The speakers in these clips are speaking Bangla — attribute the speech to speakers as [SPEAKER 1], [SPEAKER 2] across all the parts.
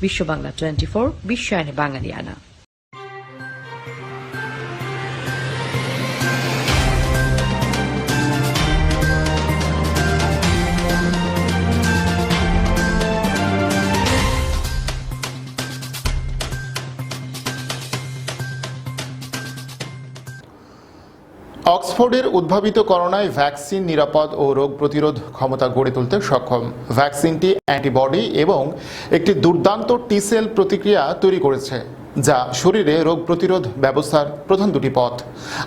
[SPEAKER 1] বিশ্ব বাংলা টোয়েন্টি ফোর বিশ্বায়নে বাঙালিয়ানা
[SPEAKER 2] অক্সফোর্ডের উদ্ভাবিত করোনায় ভ্যাকসিন নিরাপদ ও রোগ প্রতিরোধ ক্ষমতা গড়ে তুলতে সক্ষম। ভ্যাকসিনটি অ্যান্টিবডি এবং একটি দুর্দান্ত টি সেল প্রতিক্রিয়া তৈরি করেছে, যা শরীরে রোগ প্রতিরোধ ব্যবস্থার প্রধান দুটি পথ।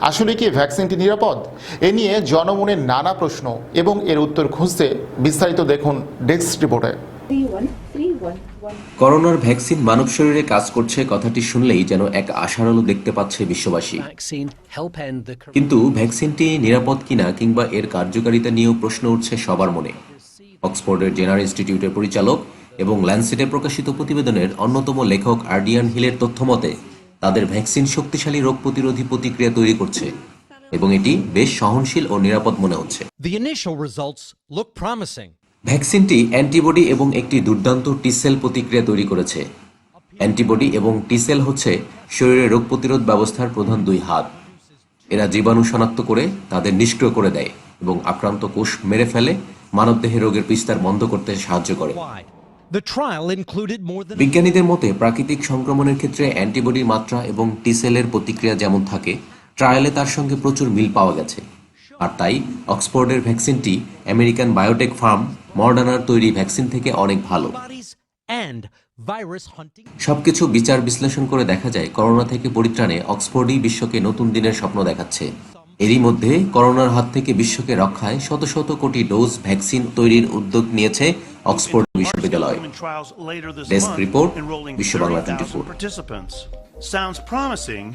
[SPEAKER 2] আসলে কি ভ্যাকসিনটি নিরাপদ? এ নিয়ে জনমনের নানা প্রশ্ন এবং এর উত্তর খুঁজতে বিস্তারিত দেখুন ডেস্ক রিপোর্টে।
[SPEAKER 3] করোনার ভ্যাকসিন মানব শরীরে কাজ করছে কথাটি শুনলেই যেন এক আশার আলো দেখতে পাচ্ছে বিশ্ববাসী কিন্তু ভ্যাকসিনটি নিরাপদ কিনা কিংবা এর কার্যকারিতা নিয়েও প্রশ্ন উঠছে সবার মনে অক্সফোর্ডের জেনার ইনস্টিটিউটের পরিচালক এবং ল্যান্সেটে প্রকাশিত প্রতিবেদনের অন্যতম লেখক আর্ডিয়ান হিলের তথ্যমতে তাদের ভ্যাকসিন শক্তিশালী রোগ প্রতিরোধী প্রতিক্রিয়া তৈরি করছে এবং এটি বেশ সহনশীল ও নিরাপদ মনে হচ্ছে
[SPEAKER 4] The initial results look promising.
[SPEAKER 3] ভ্যাকসিনটি অ্যান্টিবডি এবং একটি দুর্দান্ত টিসেল প্রতিক্রিয়া তৈরি করেছে। অ্যান্টিবডি এবং টিসেল হচ্ছে শরীরের রোগ প্রতিরোধ ব্যবস্থার প্রধান দুই হাত। এরা জীবাণু শনাক্ত করে তাদের নিষ্ক্রিয় করে দেয় এবং আক্রান্ত কোষ মেরে ফেলে মানবদেহে রোগের বিস্তার বন্ধ করতে সাহায্য করে। বিজ্ঞানীদের মতে প্রাকৃতিক সংক্রমণের ক্ষেত্রে অ্যান্টিবডির মাত্রা এবং টিসেলের প্রতিক্রিয়া যেমন থাকে ট্রায়ালে তার সঙ্গে প্রচুর মিল পাওয়া গেছে। আর তাই অক্সফোর্ডের ভ্যাকসিনটি আমেরিকান বায়োটেক ফার্ম মর্ডানার তৈরি ভ্যাকসিন থেকে অনেক ভালো. সবকিছু বিচার বিশ্লেষণ করে দেখা যায় করোনা থেকে পরিত্রাণে অক্সফোর্ডই বিশ্বকে নতুন দিনের স্বপ্ন দেখাচ্ছে এরই মধ্যে করোনার হাত থেকে বিশ্বকে রক্ষায় শত শত কোটি ডোজ ভ্যাকসিন তৈরির উদ্যোগ নিয়েছে অক্সফোর্ড বিশ্ববিদ্যালয় report,
[SPEAKER 5] report,
[SPEAKER 3] বিশ্ব Bangla
[SPEAKER 5] Bisho
[SPEAKER 3] 24
[SPEAKER 5] participants. Sounds promising.